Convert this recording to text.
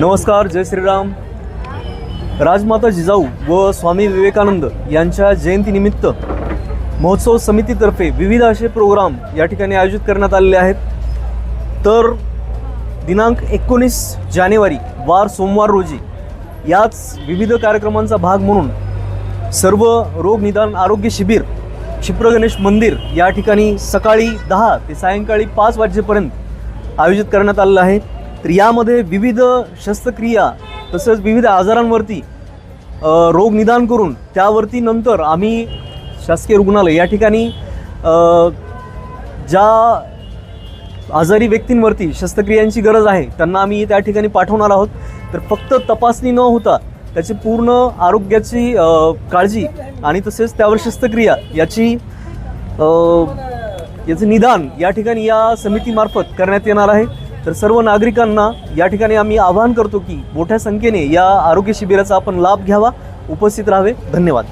नमस्कार जय श्रीराम. राजमाता जिजाऊ व स्वामी विवेकानंद यांच्या जयंतीनिमित्त महोत्सव समितीतर्फे विविध असे प्रोग्राम या ठिकाणी आयोजित करण्यात आलेले आहेत. तर दिनांक एकोणीस जानेवारी वार सोमवार रोजी याच विविध कार्यक्रमांचा भाग म्हणून सर्व रोग निदान आरोग्य शिबिर क्षिप्रगणेश मंदिर या ठिकाणी सकाळी दहा ते सायंकाळी पाच वाजेपर्यंत आयोजित करण्यात आलेलं आहे. तर यामध्ये विविध शस्त्रक्रिया तसंच विविध आजारांवरती रोग निदान करून त्यावरती नंतर आम्ही शासकीय रुग्णालय या ठिकाणी ज्या आजारी व्यक्तींवरती शस्त्रक्रियांची गरज आहे त्यांना आम्ही त्या ठिकाणी पाठवणार आहोत. तर फक्त तपासणी न होता त्याची पूर्ण आरोग्याची काळजी आणि तसेच त्यावर शस्त्रक्रिया याची याचं निदान या ठिकाणी या समितीमार्फत करण्यात येणार आहे. तर सर्व नागरिकांना या ठिकाणी आम्ही आवाहन करतो की मोठ्या संख्येने या आरोग्य शिबिराचा आपण लाभ घ्यावा उपस्थित राहावे. धन्यवाद.